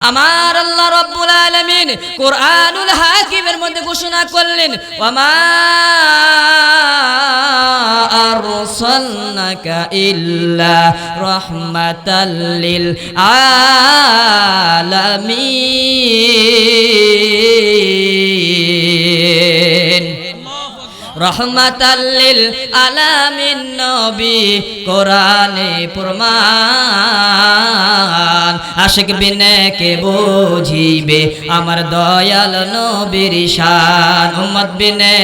আমার আল্লাহ রব্বুল আলামিন কোরআনুল হাকিমের মধ্যে ঘোষণা করলেন ওয়ামা আরসালনাকা ইল্লা রাহমাতাল লিল রহমাতাল্লিল আলামিন নবী, কোরআনে প্রমাণ আশিক বিনে কে বুঝিবে আমার দয়াল নবীর শান। উম্মত বিনে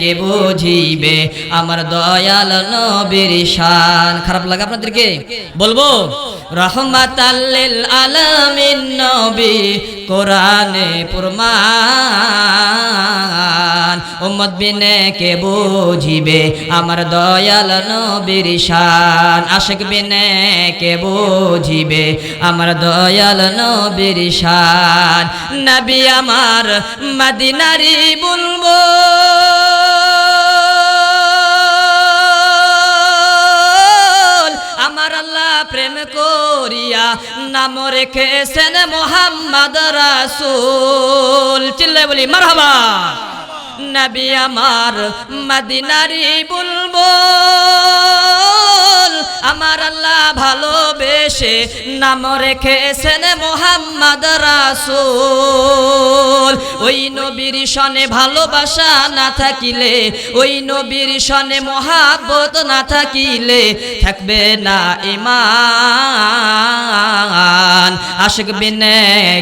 কে বুঝিবে আমার দয়াল নবীর শান। খারাপ লাগে আপনাদেরকে? বলব রহমাতাল্লিল আলামিন নবী, কোরআনে প্রমাণ উম্মত বিনে কে বুঝিবে? আমার দয়াল নবীর শান। আশিক বিনে কে বুঝিবে? আমার দয়াল নবীর শান। নবী আমার মদিনারি বলব প্রেম করিয়া নাম রেখেছেন মোহাম্মদ রাসূল। চিল্লে বলি, মারহাবা। নবী আমার মদিনারি বলব আমার আল্লাহ ভালোবেসে নাম রেখেছেন মোহাম্মদ রাসূল। ওই নবীর সনে ভালোবাসা না থাকিলে, ওই নবীর সনে মহাব্বত না থাকিলে থাকবে না ইমান আশিক বিনে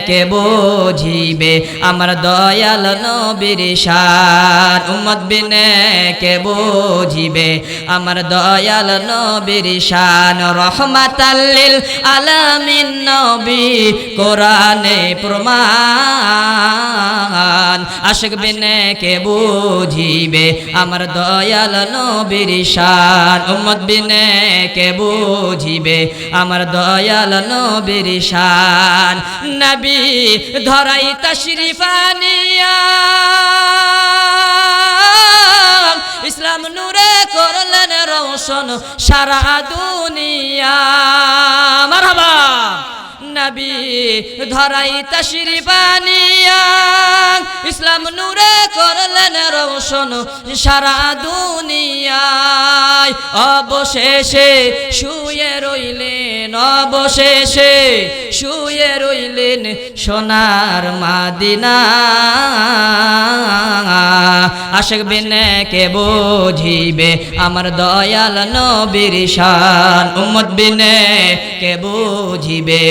কে বুঝিবে আমার দয়াল নবীর শান। উম্মত বিনে কে বুঝিবে আমার দয়াল নবীর রহমাতাল্লিল আলামিন নবী, কোরআনে প্রমাণ। আশিক বিনে কে বুঝিবে আমার দয়াল নবীর শান? উম্মত বিনে কে বুঝিবে আমার দয়াল নবীর শান? নবী ধরাই তশরিফানিয়া ইসলাম নূরে করলেন রোশন সারা দুনিয়া। নবী, ধরাই তশরিফানিয়া ইসলাম নূরে করলেন রোশন সারা দুনিয়ায়। অবশেষে শুয়ে রইলেন, অবশেষে শুয়ে রইলেন সোনার মাদিনা। আশেক বিনে কে বুঝিবে আমার দয়াল নবীর শান। উম্মত বিনে কে বুঝিবে।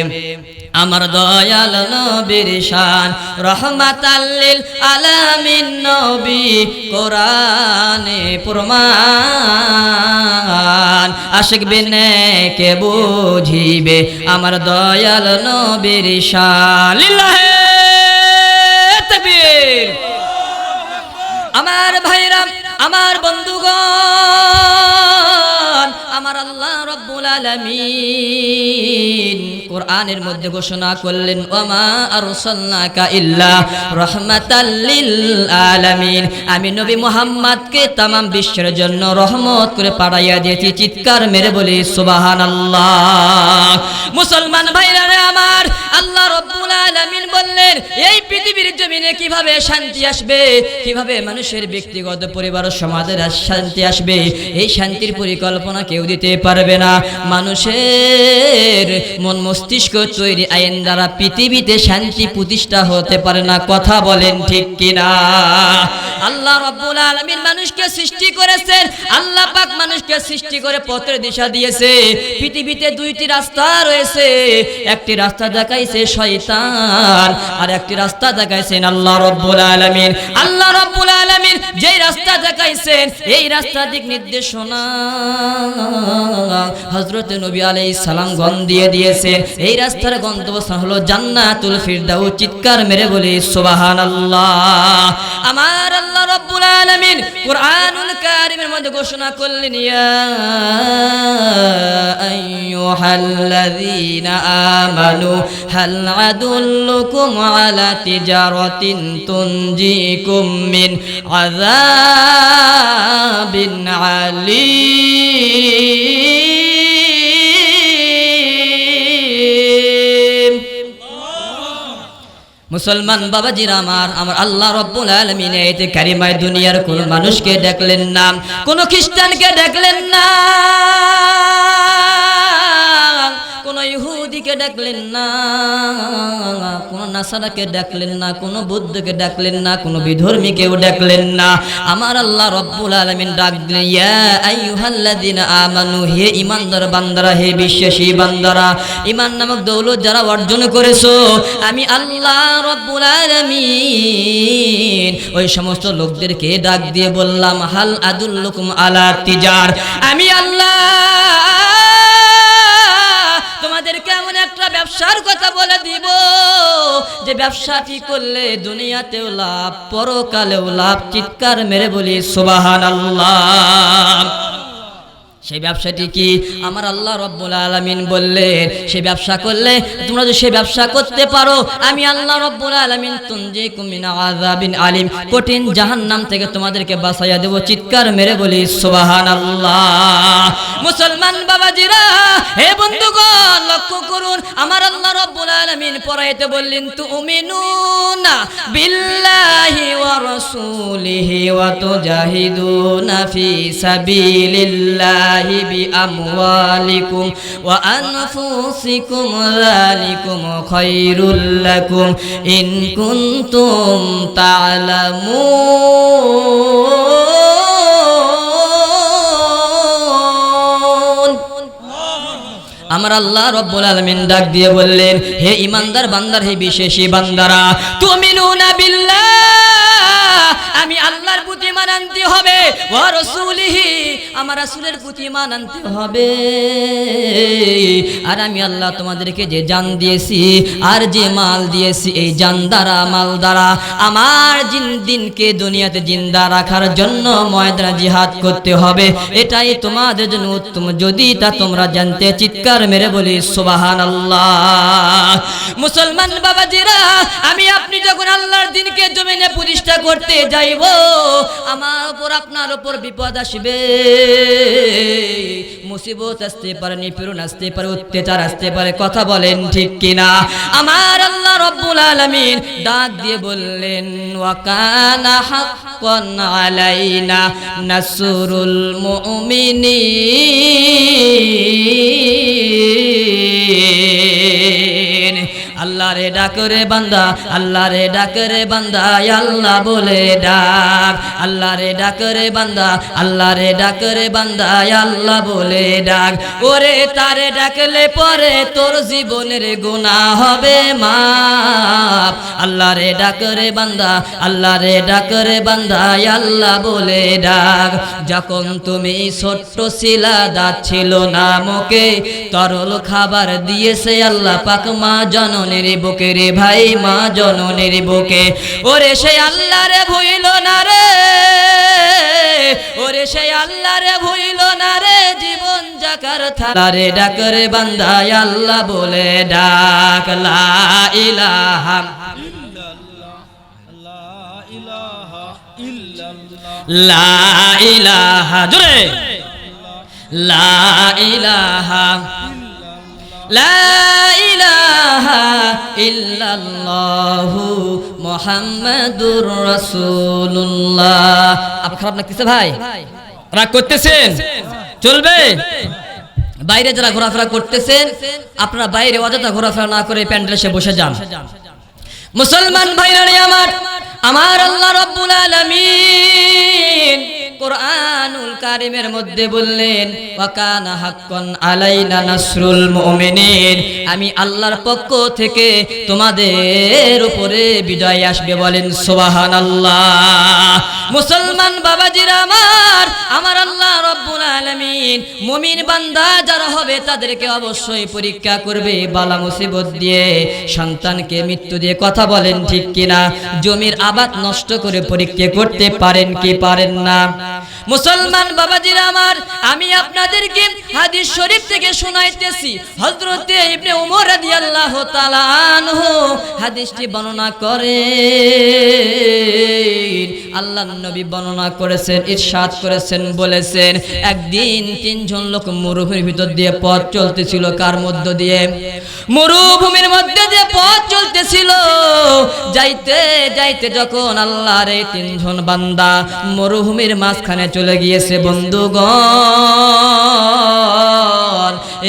আমার দয়াল নবীর শান রহমাতাল্লিল আলামিন নবী, কোরআনে প্রমাণ। আশিক বিনে কে বুঝিবে, আমার দয়াল নবীর শান। লিল্লাহে তাকবীর। আমার ভাইরা, আমার বন্ধুগণ, আমার আল্লাহ রব্বুল আলামিন কোরআনের মধ্যে ঘোষণা করলেন আমি নবী মুহাম্মদকে তাম বিশ্বের জন্য রহমত করে পাড়াইয়া দিয়েছি, চিৎকার মেরে বলি সুবাহান মুসলমান ভাইরা আমার, আল্লাহ রব্বুল আলামিন বললেন, এই পৃথিবীর জমিনে কীভাবে শান্তি আসবে? কীভাবে মানুষের ব্যক্তিগত পরিবার সমাজের শান্তি আসবে? এই শান্তির পরিকল্পনা কেউ দিতে পারবে না। মানুষের মন মস্তিষ্ক তৈরি আইন দ্বারা পৃথিবীতে শান্তি প্রতিষ্ঠা হতে পারে না। কথা বলেন ঠিক কিনা? আল্লাহ রব্বুল আলামিন মানুষকে সৃষ্টি করেছেন। আল্লাহ পাক মানুষকে সৃষ্টি করে পথের দিশা দিয়েছে। পৃথিবীতে দুইটি রাস্তা রয়েছে। একটি রাস্তা দেখাইছে শয়তান, আর একটি রাস্তা দেখাইছেন আল্লাহ রব্বুল আলামিন। আল্লাহ রব্বুল আলামিন যেই রাস্তা দেখাইছেন, এই রাস্তা দিক নির্দেশনা হযরত নবী আলাইহিস সালাম গন দিয়ে দিয়েছেন। এই রাস্তার গন্তব্যস্থান হলো জান্নাতুল ফিরদাউস। চিৎকার মেরে বলি, সুবহানাল্লাহ। আমার আল্লাহ রব্বুল আলামিন কুরআনুল কারীমের মধ্যে ঘোষণা করলেন, ইয়া আইয়ুহাল্লাযীনা আমানু, হাল আদুল্লুকুম আলা তিজারাতিন তুনজিকুম মিন আযাবিন মুসলমান বাবাজির আমার আমার আল্লাহ রব্বুল আলমিন এতে কারিমায় দুনিয়ার কোন মানুষকে দেখলেন না, কোন খ্রিস্টানকে দেখলেন না, কোন ইহুদিকে ডাকলেন না নাসারাকে ডাকলেন না, কোন বুদ্ধকে ডাকলেন না, কোন বিধর্মীকেও ডাকলেন না। আমার আল্লাহ রব্বুল আলামিন ডাক দিলেন, ইয়া আমানু, হে ঈমানদার বান্দারা, হে বিশ্বাসী বান্দারা, ঈমান নামক দৌলত যারা অর্জন করেছ, আমি আল্লাহ রব্বুল আলামিন ওই সমস্ত লোকদেরকে ডাক দিয়ে বললাম, হাল আদুল্লুকুম আলা তিজার? আমি আল্লাহ ব্যবসাটি করলে দুনিয়াতেও লাভ পরকালেও লাভ? চিৎকার মেরে বলি সুবাহান আল্লাহ সেই ব্যবসাটি কি? আমার আল্লাহ রব্বুল আলামিন বললেন সেই ব্যবসা করলে তোমরা যদি সেই ব্যবসা করতে পারো, আমি আল্লাহ রব্বুল আলামিন তুনজি কুমিনা আযাবিন আলিম। কঠিন জাহান্নাম থেকে তোমাদেরকে বাঁচাইয়া দেব, চিৎকার মেরে বলি, সুবহানাল্লাহ। মুসলমান বাবাজিরা, হে বন্ধুগণ, লক্ষ্য করুন, আমার আল্লাহ রব্বুল আলামিন পড়াইতে বললেন, তুমিনুনা বিল্লাহি ওয়া রাসূলিহি ওয়া তুজাহিদুনা ফি সাবিলিল্লাহি। الله بأموالكم وأنفسكم ذلكم خير لكم إن كنتم تعلمون. আমার আল্লাহ রব্বুল আলামিন ডাক দিয়ে বললেন, হে ইমানদার বান্দার, হে বিশেষী বান্দারা বিল্লাহ, আমি আল্লাহর প্রতি মান আনতে হবে আমার প্রতি হবে। আর আমি আল্লাহ তোমাদেরকে যে দিয়েছি, আর যে মাল দিয়েছি, এই দ্বারা, মাল দ্বারা, আমার দিনকে দুনিয়াতে জিন্দা রাখার জন্য ময়দানে জিহাদ করতে হবে। এটাই তোমাদের জন্য উত্তম। যদি তা তোমরা জানতে চিৎকার মেরে বলি সুবাহান আল্লাহ মুসলমান বাবাজিরা, আমি আপনি যখন আল্লাহর দিনকে জমিনে প্রতিষ্ঠা করতে যাইব, আমার উপর আপনার উপর বিপদ আসবে। মুসিবত আসতে পারে, নিপীড়ন আসতে পারে, অত্যাচার আসতে পারে, কথা বলেন ঠিক কিনা? আমার আল্লাহ রব্বুল আলামিন ডাক দিয়ে বললেন ওয়াকানা হাক্কান আলাইনা নাসরুল মুমিনিন। আল্লাহ রে ডাক রে বান্দা আল্লাহ রে ডাক রে বান্দা আল্লাহ বলে ডাক। আল্লাহ রে ডাক রে বান্দা আল্লাহ রে ডাক রে বান্দা আল্লাহ বলে ডাক। ওরে তারে ডাকলে পরে তোর জীবনের গুণা হবে মাপ আল্লাহ রে ডাক রে বান্দা আল্লাহ রে ডাক রে বান্দা আল্লাহ বলে ডাক। যখন তুমি ছোট্ট শিলা দাঁত ছিল না মুখে, তরল খাবার দিয়েছে আল্লাহ পাক মা জননের বুকে রে ভাই, মা জননের বুকে। ওরে সে আল্লাহ রে ভুইল না রে। ওরে সে আল্লাহ রে ভুইল না রে। জীবন জাকার থালা রে ডাক রে বান্দা আল্লাহ বলে ডাক, লা ইলাহা লা ইলাহা লা ইলাহা লা করতেছেন? চলবে? বাইরে যারা ঘোরাফেরা করতেছেন, আপনারা বাইরে অযথা ঘোরাফেরা না করে প্যান্ডেলে এসে বসে যান। মুসলমান ভাইরা আমার আমার আল্লাহ রব্বুল আলামিন কোরআনুল কারিমের মধ্যে বললেন, ওয়াকানা হাক্কান আলাইনা নাসরুল মুমিনিন। আমি আল্লাহর পক্ষ থেকে তোমাদের উপরে বিজয় আসবে বলেন, সুবহানাল্লাহ। মুসলমান বাবাজিরা আমার আমার আল্লাহ রব্বুল আলামিন মুমিন বান্দা যারা হবে তাদেরকে অবশ্যই পরীক্ষা করবে, বালা মুসিবত দিয়ে সন্তানকে মৃত্যু দিয়ে কথা বলেন ঠিক কিনা? জমির আবাদ নষ্ট করে পরীক্ষা করতে পারেন কি পারেন না? মুসলমান বাবাজিরা আমার, আমি আপনাদেরকে হাদিস শরীফ থেকে শোনাইতেছি। হযরতে ইবনে ওমর রাদিয়াল্লাহু তাআলা আনহু হাদিসটি বর্ণনা করে। আল্লাহ নবী বর্ণনা করেছেন, ইরশাদ করেছেন, বলেছেন, একদিন তিনজন লোক মরুভূমির ভিতর দিয়ে পথ চলতেছিল, কার মধ্য দিয়ে? মরুভূমির মধ্যে দিয়ে পথ চলতেছিল। যাইতে যাইতে যখন আল্লাহর এই তিনজন বান্দা মরুভূমির মাঝখানে চলে গিয়েছে বন্ধুগণ।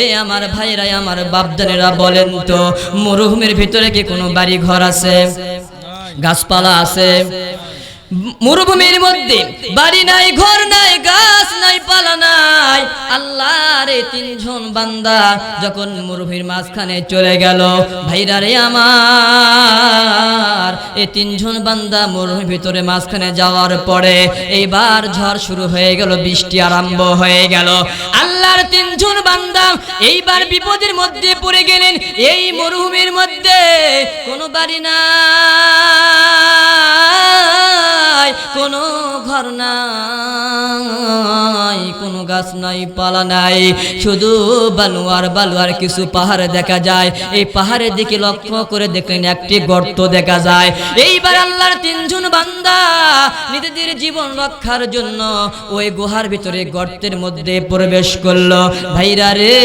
এ আমার ভাইরা আমার বাপদানেরা বলেন তো, মরুভূমির ভিতরে কি কোনো বাড়ি ঘর আছে? গাছপালা আছে? মরুভূমির মধ্যে বাড়ি নাই, ঘর নাই, গাছ নাই, পালা নাই। আল্লাহর এই তিনজন বান্দা যখন মরুভূমির মাঝখানে চলে গেল, ভাইরা রে আমার এই তিনজন বান্দা মরুভূমির ভিতরে মাঝখানে যাওয়ার পরে এইবার ঝড় শুরু হয়ে গেল, বৃষ্টি আরম্ভ হয়ে গেল। আল্লাহর তিনজন বান্দা এইবার বিপদের মধ্যে পড়ে গেলেন, এই মরুভূমির মধ্যে কোনো বাড়ি নাই, কোনো ঘর নাই, কোনো গাছ নাই, পালা নাই। শুধু বালুয়ার বালুয়ার কিছু পাহাড় দেখা যায়। এই পাহাড়ের দিকে লক্ষ্য করে দেখলেন একটি গর্ত দেখা যায়। এইবার আল্লাহর তিনজন বান্দা নিজেদের জীবন রক্ষার জন্য ওই গুহার ভিতরে গর্তের মধ্যে প্রবেশ করল। ভাইরা রে,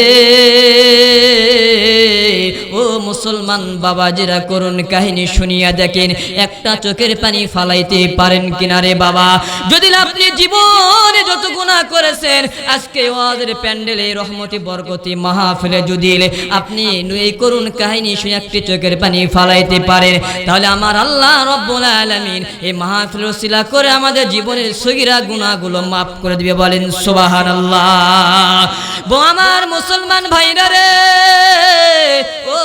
ও মুসলমান বাবাজিরা করুন কাহিনী শুনিয়া দেখেন, একটা চোখের পানি ফালাইতে পারেন কিনারে বাবা? যদি আপনি জীবনে যত গুণা করেছেন, আজকে ওয়াদের প্যান্ডেলে রহমতি, বরকতি, মাহফিলে যদি আপনি এই করুন কাহিনী শুনে একটি চোখের পানি ফালাইতে পারেন, তাহলে আমার আল্লাহ রব্বুল আলামিন এই মাহফিল শিলা করে আমাদের জীবনের সগিরা গুণাগুলো মাফ করে দিবে, বলেন সুবহানাল্লাহ। বো আমার মুসলমান ভাইরা রে, ও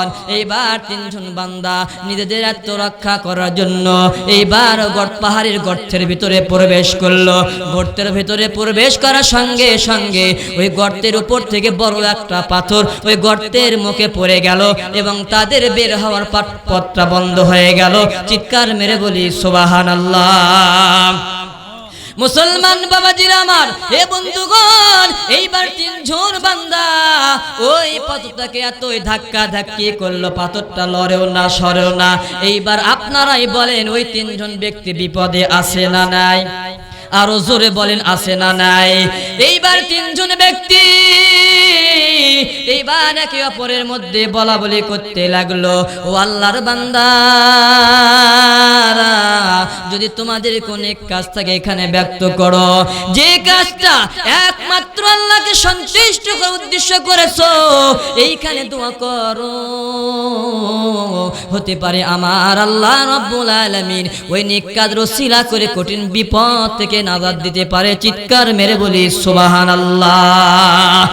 বন্ধুগণ এইবার তিনজন বান্দা নিজেদের আত্মরক্ষা করার জন্য এইবার গর্ত পাহাড়ের গর্তের ভিতরে প্রবেশ করল। গর্তের ভিতরে প্রবেশ করার সঙ্গে সঙ্গে ওই গর্তের উপর থেকে বড় একটা পাথর ওই গর্তের মুখে পড়ে গেল এবং তাদের বের হওয়ার পাট- পথটা বন্ধ হয়ে গেল। চিৎকার মেরে বলি সোবাহান আল্লাহ মুসলমান বাবাজির আমার, হে বন্ধুগণ, এইবার তিনজন বান্দা, ওই পাথরটাকে এতই ধাক্কা ধাক্কি করল, পাথরটা লড়েও না, সরেও না। এইবার আপনারাই বলেন, ওই তিনজন ব্যক্তি বিপদে আছে না নাই? আরও জোরে বলেন, আছে না নাই? এইবার তিনজন ব্যক্তি, এইবার একে অপরের মধ্যে বলা বলি করতে লাগল। ও আল্লাহর বান্দারা যদি তোমাদের কোন কাজ থাকে এখানে ব্যক্ত করো। যে কাজটা একমাত্র আল্লাহকে সন্তুষ্ট করার উদ্দেশ্য করেছ, এইখানে দোয়া করো। হতে পারে আমার আল্লাহ রব্বুল আলামিন ওই নিকাদ রসিলা করে কঠিন বিপদ থেকে নাজাদ দিতে পারে, চিৎকার মেরে বলি, সুবহানাল্লাহ।